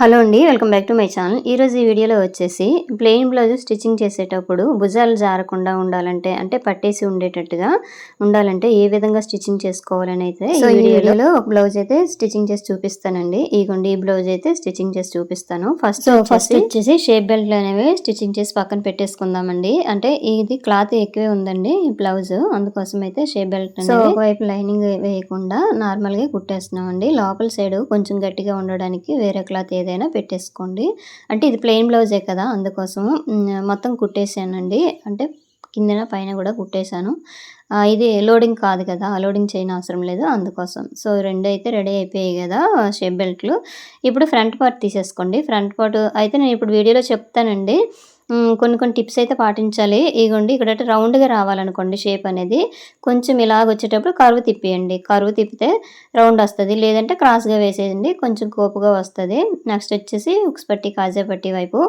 Hello అండి welcome back to my channel. ఈరోజు ఈ వీడియోలో వచ్చేసి ప్లెయిన్ బ్లౌజ్ స్టిచ్చింగ్ చేసేటప్పుడు భుజాలు జారకుండా ఉండాలంటే అంటే పట్టేసి ఉండేటట్టుగా ఉండాలంటే ఏ విధంగా స్టిచ్చింగ్ చేసుకోవాలని అయితే సో ఈ వీడియోలో ఒక బ్లౌజ్ అయితే స్టిచ్చింగ్ చేసి చూపిస్తానండి. ఇగోండి ఈ బ్లౌజ్ అయితే స్టిచ్చింగ్ చేసి చూపిస్తాను. ఫస్ట్ ఫస్ట్ వచ్చేసి షేప్ బెల్ట్ అనేవి స్టిచ్చింగ్ చేసి పక్కన పెట్టేసుకుందామండి. అంటే ఇది క్లాత్ ఎక్కువే ఉందండి ఈ బ్లౌజ్ అందుకోసం అయితే షేప్ బెల్ట్ సో ఒకవైపు లైనింగ్ వేయకుండా నార్మల్గా కుట్టేస్తున్నాం అండి లోపల సైడ్ కొంచెం గట్టిగా ఉండడానికి వేరే క్లాత్ ఏదైనా పెట్టేసుకోండి. అంటే ఇది ప్లెయిన్ బ్లౌజే కదా అందుకోసం మొత్తం కుట్టేసానండి. అంటే కిందన పైన కూడా కుట్టేశాను. ఇది లోడింగ్ కాదు కదా లోడింగ్ చేయని అవసరం లేదు అందుకోసం. సో రెండు అయితే రెడీ అయిపోయాయి కదా షేప్ బెల్ట్లు. ఇప్పుడు ఫ్రంట్ పార్ట్ తీసేసుకోండి. ఫ్రంట్ పార్ట్ అయితే నేను ఇప్పుడు వీడియోలో చెప్తానండి. కొన్ని కొన్ని టిప్స్ అయితే పాటించాలి. ఇగోండి ఇక్కడ రౌండ్గా రావాలనుకోండి షేప్ అనేది. కొంచెం ఇలాగ వచ్చేటప్పుడు కరువు తిప్పేయండి. కరువు తిప్పితే రౌండ్ వస్తుంది. లేదంటే క్రాస్గా వేసేయండి. కొంచెం కోపుగా వస్తుంది. నెక్స్ట్ వచ్చేసి ఉక్స్ పట్టి కాజా పట్టి వైపు.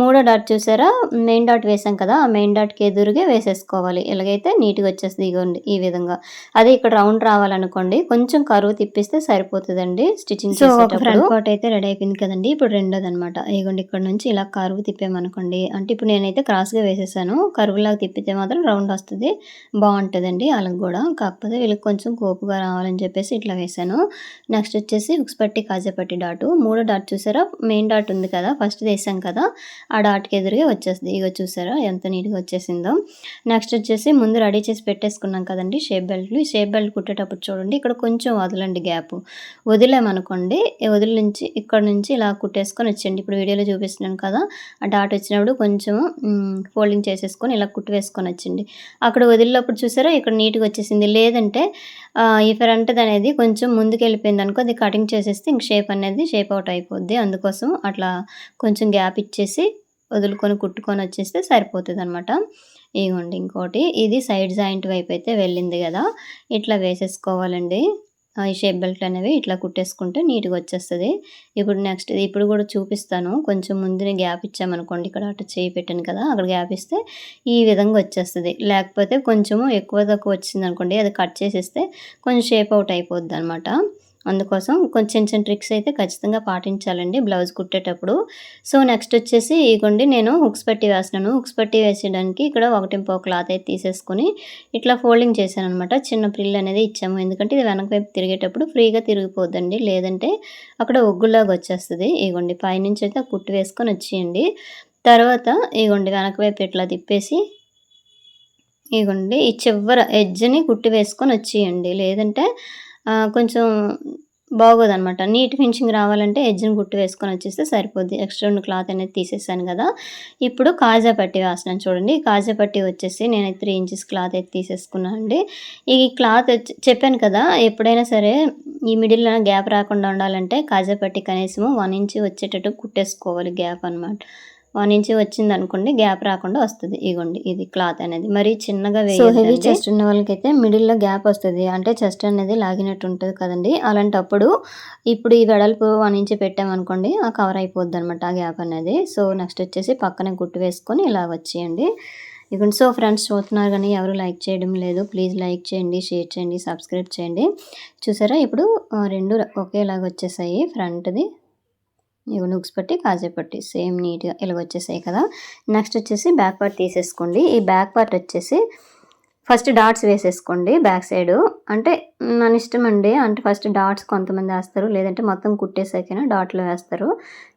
మూడో డాట్ చూసారా? మెయిన్ డాట్ వేసాం కదా ఆ మెయిన్ డాట్కి ఎదురుగా వేసేసుకోవాలి. ఇలాగైతే నీట్గా వచ్చేస్తుంది ఇగోండి ఈ విధంగా. అదే ఇక్కడ రౌండ్ రావాలనుకోండి కొంచెం కరువు తిప్పిస్తే సరిపోతుందండి స్టిచ్చింగ్ ఫ్రంట్ పార్ట్ అయితే రెడీ అయిపోయింది కదండి. ఇప్పుడు రెండోది అనమాట ఇగోండి ఇక్కడ నుంచి ఇలా కరువు తిప్పామనుకోండి అంటే ఇప్పుడు నేనైతే క్రాస్గా వేసేసాను. కరువులాగా తిప్పితే మాత్రం రౌండ్ వస్తుంది. బాగుంటుందండి వాళ్ళకి కూడా. కాకపోతే వీళ్ళకి కొంచెం కోపుగా రావాలని చెప్పేసి ఇట్లా వేసాను. నెక్స్ట్ వచ్చేసి ఉక్స్పట్టి కాజాపట్టి డాటు మూడో డాట్ చూసారా? మెయిన్ డాట్ ఉంది కదా. ఫస్ట్ వేసాం కదా. ఆ డాట్కి ఎదురుగా వచ్చేస్తుంది. ఇక చూసారా? ఎంత నీట్గా వచ్చేసిందో. నెక్స్ట్ వచ్చేసి ముందు రెడీ చేసి పెట్టేసుకున్నాం కదండి షేప్ బెల్ట్లు ఈ షేప్ బెల్ట్ కుట్టేటప్పుడు చూడండి ఇక్కడ కొంచెం వదలండి గ్యాప్. వదిలేమనుకోండి వదిలి నుంచి ఇక్కడ నుంచి ఇలా కుట్టేసుకొని వచ్చేయండి. ఇప్పుడు వీడియోలో చూపిస్తున్నాను కదా. ఆ డాట్ వచ్చినప్పుడు కొంచెం కొంచెం ఫోల్డింగ్ చేసేసుకొని ఇలా కుట్టు వేసుకొని వచ్చింది. అక్కడ వదిలినప్పుడు చూసారా? ఇక్కడ నీట్గా వచ్చేసింది. లేదంటే ఈ ఫ్రంట్ అనేది కొంచెం ముందుకు వెళ్ళిపోయింది అనుకో అది కటింగ్ చేసేస్తే ఇంక షేప్ అనేది షేప్ అవుట్ అయిపోద్ది. అందుకోసం అట్లా కొంచెం గ్యాప్ ఇచ్చేసి వదులుకొని కుట్టుకొని వచ్చేస్తే సరిపోతుంది అనమాట ఇగోండి ఇంకోటి. ఇది సైడ్ జాయింట్ వైపు అయితే వెళ్ళింది కదా. ఇట్లా వేసేసుకోవాలండి. ఈ షేప్ బెల్ట్ అనేవి ఇట్లా కుట్టేసుకుంటే నీట్గా వచ్చేస్తుంది. ఇప్పుడు నెక్స్ట్ ఇప్పుడు కూడా చూపిస్తాను. కొంచెం ముందునే గ్యాప్ ఇచ్చామనుకోండి ఇక్కడ అటు చేయి పెట్టాను కదా అక్కడ గ్యాప్ ఇస్తే ఈ విధంగా వచ్చేస్తుంది. లేకపోతే కొంచెము ఎక్కువ తక్కువ వచ్చింది అనుకోండి అది కట్ చేసేస్తే కొంచెం షేప్ అవుట్ అయిపోద్ది అనమాట అందుకోసం కొంచెం చిన్న ట్రిక్స్ అయితే ఖచ్చితంగా పాటించాలండి బ్లౌజ్ కుట్టేటప్పుడు. సో నెక్స్ట్ వచ్చేసి ఇగోండి నేను హుక్స్ పట్టి వేసినాను హుక్స్ పట్టి వేసేయడానికి ఇక్కడ ఒకటి పో క్లాత్ అయితే తీసేసుకొని ఇట్లా ఫోల్డింగ్ చేశాను అనమాట చిన్న ప్రిల్ అనేది ఇచ్చాము. ఎందుకంటే ఇది వెనక వైపు తిరిగేటప్పుడు ఫ్రీగా తిరిగిపోద్దండి. లేదంటే అక్కడ ఒగ్గులాగా వచ్చేస్తుంది ఇగోండి పైనుంచి అయితే కుట్టు వేసుకొని వచ్చేయండి. తర్వాత ఇగోండి వెనక వైపు ఇట్లా తిప్పేసి ఇగోండి ఈ చివర ఎడ్జ్ని కుట్టి వేసుకొని వచ్చేయండి. లేదంటే కొంచెం బాగోదనమాట నీట్ ఫినిషింగ్ రావాలంటే ఎడ్జ్ని గుట్టు వేసుకొని వచ్చేస్తే సరిపోద్ది. ఎక్స్ట్రా ఉన్న క్లాత్ అనేది తీసేసాను కదా. ఇప్పుడు కాజా పట్టి వేస్తున్నాను చూడండి. కాజా పట్టి వచ్చేసి నేను త్రీ ఇంచెస్ క్లాత్ అయితే తీసేసుకున్నాను అండి. ఈ క్లాత్ చెప్పాను కదా ఎప్పుడైనా సరే ఈ మిడిల్లో గ్యాప్ రాకుండా ఉండాలంటే కాజా పట్టి కనీసం వన్ ఇంచ్ వచ్చేటట్టు కుట్టేసుకోవాలి గ్యాప్ అనమాట వన్ ఇంచ్ వచ్చింది అనుకోండి గ్యాప్ రాకుండా వస్తుంది. ఇగోండి ఇది క్లాత్ అనేది. మరి చిన్నగా హెవీ చెస్ట్ ఉన్న వాళ్ళకైతే మిడిల్లో గ్యాప్ వస్తుంది. అంటే చెస్ట్ అనేది లాగినట్టు ఉంటుంది కదండి. అలాంటప్పుడు ఇప్పుడు ఈ వెడల్పు వన్ ఇంచ్ పెట్టామనుకోండి ఆ కవర్ అయిపోద్ది అనమాట ఆ గ్యాప్ అనేది. సో నెక్స్ట్ వచ్చేసి పక్కనే గుట్టు వేసుకొని ఇలా వచ్చేయండి. ఇక్కడ సో ఫ్రెండ్స్ చూస్తున్నారు కానీ ఎవరు లైక్ చేయడం లేదు ప్లీజ్ లైక్ చేయండి షేర్ చేయండి సబ్స్క్రైబ్ చేయండి. చూసారా ఇప్పుడు రెండు ఒకేలాగా వచ్చేసాయి ఫ్రంట్ది. ఇవి నుగ్స్ పట్టి కాజే పట్టి సేమ్ నీట్గా ఇలా వచ్చేసాయి కదా. నెక్స్ట్ వచ్చేసి బ్యాక్ పార్ట్ తీసేసుకోండి. ఈ బ్యాక్ పార్ట్ వచ్చేసి ఫస్ట్ డాట్స్ వేసేసుకోండి బ్యాక్ సైడ్. అంటే మన ఇష్టం అండి. అంటే ఫస్ట్ డాట్స్ కొంతమంది వేస్తారు. లేదంటే మొత్తం కుట్టేసాకైనా డాట్లో వేస్తారు.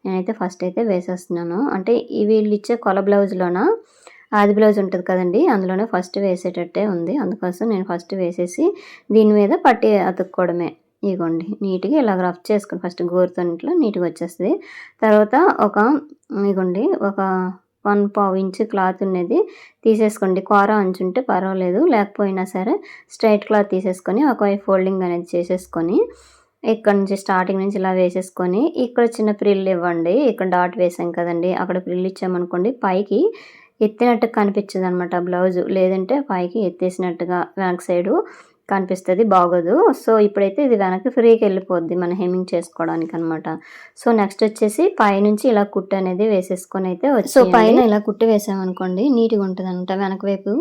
నేనైతే ఫస్ట్ అయితే వేసేస్తున్నాను. అంటే వీళ్ళు ఇచ్చే కొల బ్లౌజ్లోన ఆది బ్లౌజ్ ఉంటుంది కదండి అందులోనే ఫస్ట్ వేసేటట్టే ఉంది. అందుకోసం నేను ఫస్ట్ వేసేసి దీని మీద పట్టి అతుక్కోవడమే. ఇగోండి నీట్గా ఇలా రఫ్ చేసుకుని ఫస్ట్ గోరుతో ఇంట్లో నీట్గా వచ్చేస్తుంది. తర్వాత ఒక ఇగోండి ఒక వన్ పావు ఇంచు క్లాత్ ఉన్నది తీసేసుకోండి. కూర అంచుంటే పర్వాలేదు లేకపోయినా సరే స్ట్రైట్ క్లాత్ తీసేసుకొని ఒక ఫోల్డింగ్ అనేది చేసేసుకొని ఇక్కడ నుంచి స్టార్టింగ్ నుంచి ఇలా వేసేసుకొని ఇక్కడ చిన్న ప్రిల్ ఇవ్వండి. ఇక్కడ డాట్ వేసాం కదండి అక్కడ ప్రిల్ ఇచ్చామనుకోండి పైకి ఎత్తినట్టు కనిపించదు అనమాట బ్లౌజ్. లేదంటే పైకి ఎత్తేసినట్టుగా వెనక్ సైడు కనిపిస్తుంది బాగోదు. సో ఇప్పుడైతే ఇది వెనక్కి ఫ్రీకి వెళ్ళిపోద్ది మన హెమ్మింగ్ చేసుకోవడానికి అనమాట సో నెక్స్ట్ వచ్చేసి పైనుంచి ఇలా కుట్టు అనేది వేసేసుకొని అయితే సో పైన ఇలా కుట్టు వేసామనుకోండి నీట్గా ఉంటుంది అనమాట వెనక వైపు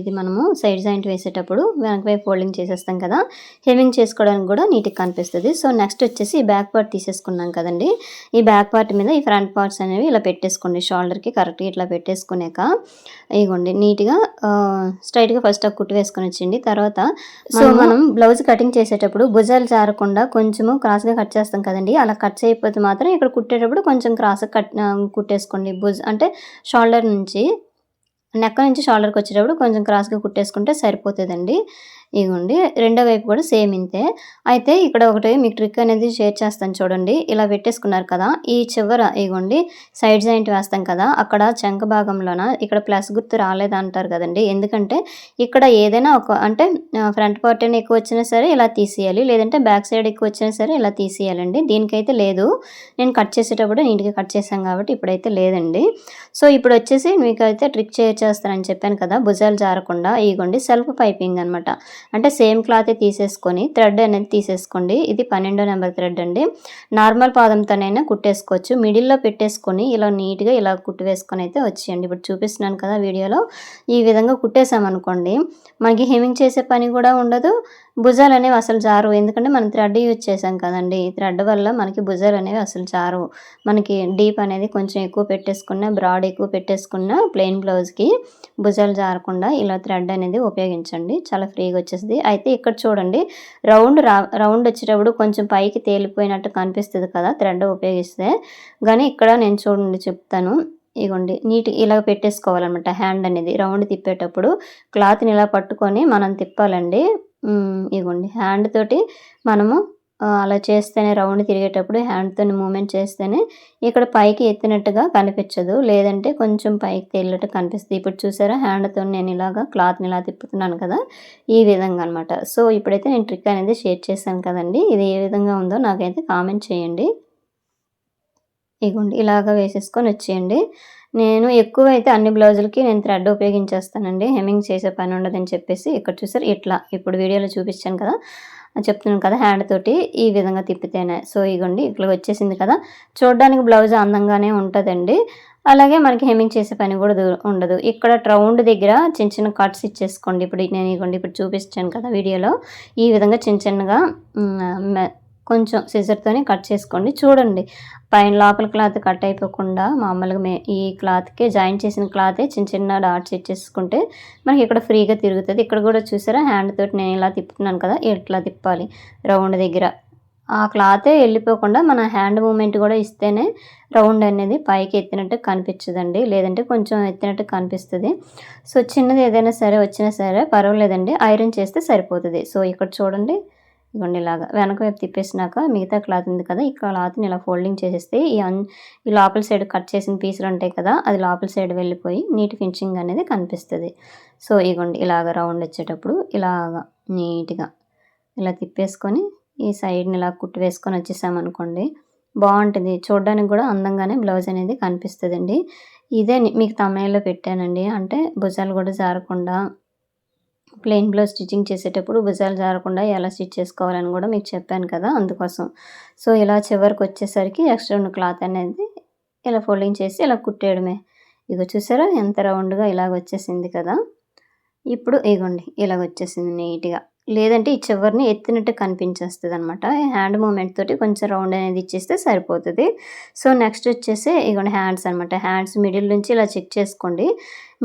ఇది మనము సైడ్ జాయింట్ వేసేటప్పుడు వెనక వైపు ఫోల్డింగ్ చేసేస్తాం కదా హెమ్మింగ్ చేసుకోవడానికి కూడా నీట్గా కనిపిస్తుంది. సో నెక్స్ట్ వచ్చేసి ఈ బ్యాక్ పార్ట్ తీసేసుకున్నాం కదండి ఈ బ్యాక్ పార్ట్ మీద ఈ ఫ్రంట్ పార్ట్స్ అనేవి ఇలా పెట్టేసుకోండి. షోల్డర్కి కరెక్ట్గా ఇట్లా పెట్టేసుకునేక ఇగోండి నీట్గా స్ట్రైట్గా ఫస్ట్ ఆ కుట్టు వేసుకొని వచ్చింది. తర్వాత సో మనం బ్లౌజ్ కటింగ్ చేసేటప్పుడు భుజాలు జారకుండా కొంచెము క్రాస్గా కట్ చేస్తాం కదండి. అలా కట్ చేయకపోతే మాత్రం ఇక్కడ కుట్టేటప్పుడు కొంచెం క్రాస్గా కట్ కుట్టేసుకోండి. భుజ అంటే షోల్డర్ నుంచి నెక్క నుంచి షోల్డర్కి వచ్చేటప్పుడు కొంచెం క్రాస్గా కుట్టేసుకుంటే సరిపోతుందండి. ఇగోండి రెండో వైపు కూడా సేమ్ ఇంతే. అయితే ఇక్కడ ఒకటి మీకు ట్రిక్ అనేది షేర్ చేస్తాను చూడండి. ఇలా పెట్టేసుకున్నారు కదా ఈ చివర ఇగోండి సైడ్ జాయింట్ వేస్తాం కదా అక్కడ చంక భాగంలోన? ఇక్కడ ప్లస్ గుర్తు రాలేదంటారు కదండి. ఎందుకంటే ఇక్కడ ఏదైనా ఒక అంటే ఫ్రంట్ పార్ట్ ఎక్కువ వచ్చినా సరే ఇలా తీసేయాలి లేదంటే బ్యాక్ సైడ్ ఎక్కువ వచ్చినా సరే ఇలా తీసేయాలండి. దీనికైతే లేదు. నేను కట్ చేసేటప్పుడు నీట్గా కట్ చేశాను కాబట్టి ఇప్పుడైతే లేదండి. సో ఇప్పుడు వచ్చేసి మీకు అయితే ట్రిక్ షేర్ చేస్తానని చెప్పాను కదా భుజాలు జారకుండా ఇగోండి సెల్ఫ్ పైపింగ్ అనమాట అంటే సేమ్ క్లాత్ తీసేసుకొని థ్రెడ్ అనేది తీసేసుకోండి. ఇది పన్నెండో నెంబర్ థ్రెడ్ అండి. నార్మల్ పాదంతోనైనా కుట్టేసుకోవచ్చు. మిడిల్లో పెట్టేసుకొని ఇలా నీట్గా ఇలా కుట్టు వేసుకొని అయితే వచ్చేయండి. ఇప్పుడు చూపిస్తున్నాను కదా వీడియోలో. ఈ విధంగా కుట్టేసామనుకోండి మనకి హెమింగ్ చేసే పని కూడా ఉండదు. భుజాలు అనేవి అసలు జారు. ఎందుకంటే మనం థ్రెడ్ యూజ్ చేసాం కదండి. ఈ థ్రెడ్ వల్ల మనకి భుజాలు అనేవి అసలు జారు. మనకి డీప్ అనేది కొంచెం ఎక్కువ పెట్టేసుకున్న బ్రాడ్ ఎక్కువ పెట్టేసుకున్న ప్లెయిన్ బ్లౌజ్కి భుజాలు జారకుండా ఇలా థ్రెడ్ అనేది ఉపయోగించండి. చాలా ఫ్రీగా వచ్చేసింది అయితే ఇక్కడ చూడండి రౌండ్ రా రౌండ్ వచ్చేటప్పుడు కొంచెం పైకి తేలిపోయినట్టు కనిపిస్తుంది కదా థ్రెడ్ ఉపయోగిస్తే. కానీ ఇక్కడ నేను చూడండి చెప్తాను. ఇగోండి నీట్ ఇలా పెట్టేసుకోవాలన్నమాట హ్యాండ్ అనేది రౌండ్ తిప్పేటప్పుడు. క్లాత్ని ఇలా పట్టుకొని మనం తిప్పాలండి. ఇగోండి హ్యాండ్ తోటి మనము అలా చేస్తేనే రౌండ్ తిరిగేటప్పుడు హ్యాండ్తో మూమెంట్ చేస్తేనే ఇక్కడ పైకి ఎత్తినట్టుగా కనిపించదు. లేదంటే కొంచెం పైకి తేలినట్టు కనిపిస్తుంది. ఇప్పుడు చూసారా? హ్యాండ్తో నేను ఇలాగా క్లాత్ని ఇలా తిప్పుతున్నాను కదా? ఈ విధంగా అనమాట సో ఇప్పుడైతే నేను ట్రిక్ అనేది షేర్ చేశాను కదండి. ఇది ఏ విధంగా ఉందో నాకైతే కామెంట్ చేయండి. ఇగోండి ఇలాగా వేసేసుకొని వచ్చేయండి. నేను ఎక్కువ అయితే అన్ని బ్లౌజులకి నేను థ్రెడ్ ఉపయోగించేస్తానండి. హెమ్మింగ్ చేసే పని ఉండదని చెప్పేసి ఇక్కడ చూసారు ఇట్లా. ఇప్పుడు వీడియోలో చూపించాను కదా చెప్తున్నాను కదా హ్యాండ్ తోటి ఈ విధంగా తిప్పితేనే. సో ఇగోండి ఇట్లా వచ్చేసింది కదా. చూడడానికి బ్లౌజ్ అందంగానే ఉంటుందండి. అలాగే మనకి హెమ్మింగ్ చేసే పని కూడా దూ- ఉండదు. ఇక్కడ రౌండ్ దగ్గర చిన్న చిన్న కట్స్ ఇచ్చేసుకోండి. ఇప్పుడు నేను ఇగోండి ఇప్పుడు చూపించాను కదా వీడియోలో. ఈ విధంగా చిన్న చిన్నగా మె- కొంచెం సిజర్తోనే కట్ చేసుకోండి. చూడండి పైన లోపల క్లాత్ కట్ అయిపోకుండా మామూలుగా మే ఈ క్లాత్కే జాయిన్ చేసిన క్లాతే చిన్న చిన్న డాట్స్ ఇచ్చేసుకుంటే మనకి ఇక్కడ ఫ్రీగా తిరుగుతుంది. ఇక్కడ కూడా చూసారా హ్యాండ్ తోటి నేను ఇలా తిప్పుతున్నాను కదా ఇట్లా తిప్పాలి? రౌండ్ దగ్గర. ఆ క్లాతే వెళ్ళిపోకుండా మన హ్యాండ్ మూమెంట్ కూడా ఇస్తేనే రౌండ్ అనేది పైకి ఎత్తినట్టు కనిపించదండి. లేదంటే కొంచెం ఎత్తినట్టు కనిపిస్తుంది. సో చిన్నది ఏదైనా సరే వచ్చినా సరే పర్వాలేదండి. ఐరన్ చేస్తే సరిపోతుంది. సో ఇక్కడ చూడండి ఇగోండి ఇలాగా. వెనక వైపు తిప్పేసినాక మిగతా క్లాత్ ఉంది కదా ఈ క్లాత్ని ఇలా ఫోల్డింగ్ చేసేస్తే ఈ అన్ ఈ లోపల సైడ్ కట్ చేసిన పీసులు ఉంటాయి కదా అది లోపల సైడ్ వెళ్ళిపోయి నీట్ ఫినిషింగ్ అనేది కనిపిస్తుంది. సో ఇగోండి ఇలాగ రౌండ్ వచ్చేటప్పుడు ఇలాగ నీట్గా ఇలా తిప్పేసుకొని ఈ సైడ్ని ఇలా కుట్టు వేసుకొని వచ్చేసామనుకోండి బాగుంటుంది. చూడడానికి కూడా అందంగానే బ్లౌజ్ అనేది కనిపిస్తుందండి. ఇదే మీకు తమిళలో పెట్టానండి. అంటే భుజాలు కూడా జారకుండా ప్లెయిన్ బ్లౌజ్ స్టిచ్చింగ్ చేసేటప్పుడు భుజాలు జారకుండా ఎలా స్టిచ్ చేసుకోవాలని కూడా మీకు చెప్పాను కదా అందుకోసం. సో ఇలా చివరికి వచ్చేసరికి ఎక్స్ట్రా ఉన్న క్లాత్ అనేది ఇలా ఫోల్డింగ్ చేసి ఇలా కుట్టేయడమే. ఇగో చూసారా ఎంత రౌండ్గా ఇలాగ వచ్చేసింది కదా. ఇప్పుడు ఇగోండి ఇలాగ వచ్చేసింది నీట్గా. లేదంటే ఈ చివరిని ఎత్తినట్టు కనిపించేస్తుంది అనమాట హ్యాండ్ మూమెంట్ తోటి కొంచెం రౌండ్ అనేది ఇచ్చేస్తే సరిపోతుంది. సో నెక్స్ట్ వచ్చేసి ఇగోండి హ్యాండ్స్ అనమాట హ్యాండ్స్ మిడిల్ నుంచి ఇలా చెక్ చేసుకోండి.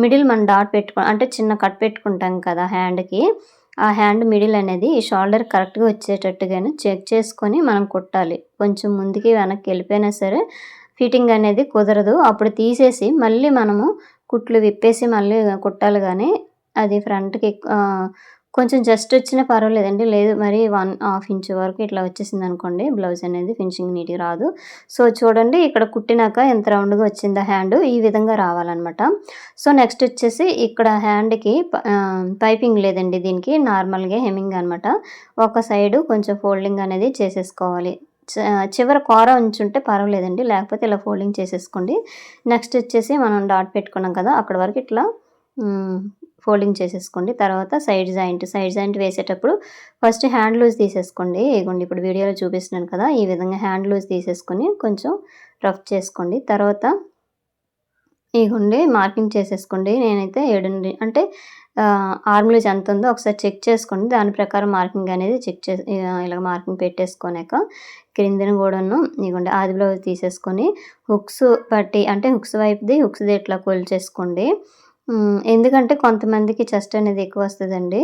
మిడిల్ మనం డాట్ పెట్టుకో అంటే చిన్న కట్ పెట్టుకుంటాం కదా హ్యాండ్కి. ఆ హ్యాండ్ మిడిల్ అనేది ఈ షోల్డర్ కరెక్ట్గా వచ్చేటట్టుగానే చెక్ చేసుకొని మనం కుట్టాలి. కొంచెం ముందుకి వెనక్కి వెళ్ళిపోయినా సరే ఫిట్టింగ్ అనేది కుదరదు. అప్పుడు తీసేసి మళ్ళీ మనము కుట్లు విప్పేసి మళ్ళీ కుట్టాలి కానీ అది ఫ్రంట్కి కొంచెం జస్ట్ వచ్చినా పర్వాలేదండి. లేదు మరి వన్ హాఫ్ ఇంచ్ వరకు ఇట్లా వచ్చేసింది అనుకోండి. బ్లౌజ్ అనేది ఫినిషింగ్ నీట్గా రాదు. సో చూడండి ఇక్కడ కుట్టినాక ఎంత రౌండ్గా వచ్చిందా హ్యాండ్. ఈ విధంగా రావాలన్నమాట. సో నెక్స్ట్ వచ్చేసి ఇక్కడ హ్యాండ్కి పైపింగ్ లేదండి దీనికి. నార్మల్గా హెమ్మింగ్ అనమాట ఒక సైడు కొంచెం ఫోల్డింగ్ అనేది చేసేసుకోవాలి. చ- చివర కూర ఉంచుంటే పర్వాలేదండి. లేకపోతే ఇలా ఫోల్డింగ్ చేసేసుకోండి. నెక్స్ట్ వచ్చేసి మనం డాట్ పెట్టుకున్నాం కదా అక్కడ వరకు ఇట్లా ఫోల్డింగ్ చేసేసుకోండి. తర్వాత సైడ్ జాయింట్ సైడ్ జాయింట్ వేసేటప్పుడు ఫస్ట్ హ్యాండ్ లూజ్ తీసేసుకోండి. ఇగోండి ఇప్పుడు వీడియోలో చూపిస్తున్నాను కదా ఈ విధంగా హ్యాండ్ లూజ్ తీసేసుకొని కొంచెం రఫ్ చేసుకోండి. తర్వాత ఇగోండి మార్కింగ్ చేసేసుకోండి. నేనైతే ఏడు అంటే ఆర్మ్ లూజ్ ఎంత ఉందో ఒకసారి చెక్ చేసుకోండి. దాని ప్రకారం మార్కింగ్ అనేది చెక్ చే ఇలా మార్కింగ్ పెట్టేసుకోనాక క్రిందిని కూడాను ఇగోండి ఆది బ్లౌజ్ తీసేసుకొని హుక్స్ పట్టి అంటే హుక్స్ వైపుది హుక్స్ది ఇట్లా కొలిచేసుకోండి ఎందుకంటే కొంతమందికి చెస్ట్ అనేది ఎక్కువ వస్తుందండి.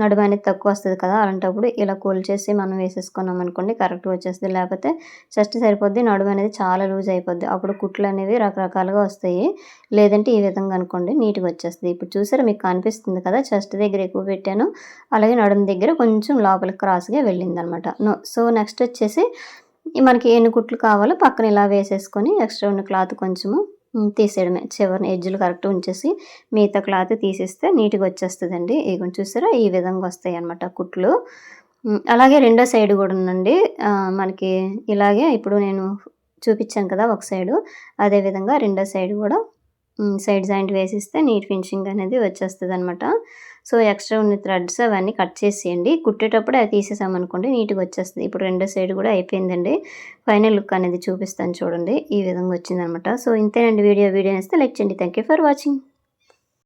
నడుము అనేది తక్కువ వస్తుంది కదా అలాంటప్పుడు ఇలా చేసి మనం వేసేసుకున్నాం అనుకోండి కరెక్ట్గా వచ్చేస్తుంది. లేకపోతే చెస్ట్ సరిపోద్ది నడుము అనేది చాలా లూజ్ అయిపోద్ది. అప్పుడు కుట్లు అనేవి రకరకాలుగా వస్తాయి. లేదంటే ఈ విధంగా అనుకోండి నీట్గా వచ్చేస్తుంది. ఇప్పుడు చూసారా మీకు కనిపిస్తుంది కదా చెస్ట్ దగ్గర ఎక్కువ పెట్టాను. అలాగే నడుము దగ్గర కొంచెం లోపలికి క్రాస్గా వెళ్ళింది అనమాట సో నెక్స్ట్ వచ్చేసి మనకి ఎన్ని కుట్లు కావాలో పక్కన ఇలా వేసేసుకొని ఎక్స్ట్రా ఉన్న క్లాత్ కొంచెము తీసేయడమే. చివరిని ఎడ్జ్లు కరెక్ట్ ఉంచేసి మిగతా క్లాత్ తీసేస్తే నీట్గా వచ్చేస్తుందండి. ఇగో చూసారా? ఈ విధంగా వస్తాయి అనమాట కుట్లు. అలాగే రెండో సైడ్ కూడా ఉందండి. మనకి ఇలాగే ఇప్పుడు నేను చూపించాను కదా ఒక సైడు. అదేవిధంగా రెండో సైడ్ కూడా సైడ్ జాయింట్ వేసిస్తే నీట్ ఫినిషింగ్ అనేది వచ్చేస్తుంది అనమాట సో ఎక్స్ట్రా ఉన్న థ్రెడ్స్ అవన్నీ కట్ చేసేయండి. కుట్టేటప్పుడు అది తీసేసామనుకోండి నీట్గా వచ్చేస్తుంది. ఇప్పుడు రెండో సైడ్ కూడా అయిపోయిందండి. ఫైనల్ లుక్ అనేది చూపిస్తాను చూడండి. ఈ విధంగా వచ్చిందనమాట సో ఇంతేనండి వీడియో. వీడియో నేస్తే లైక్ చేయండి. Thank for watching.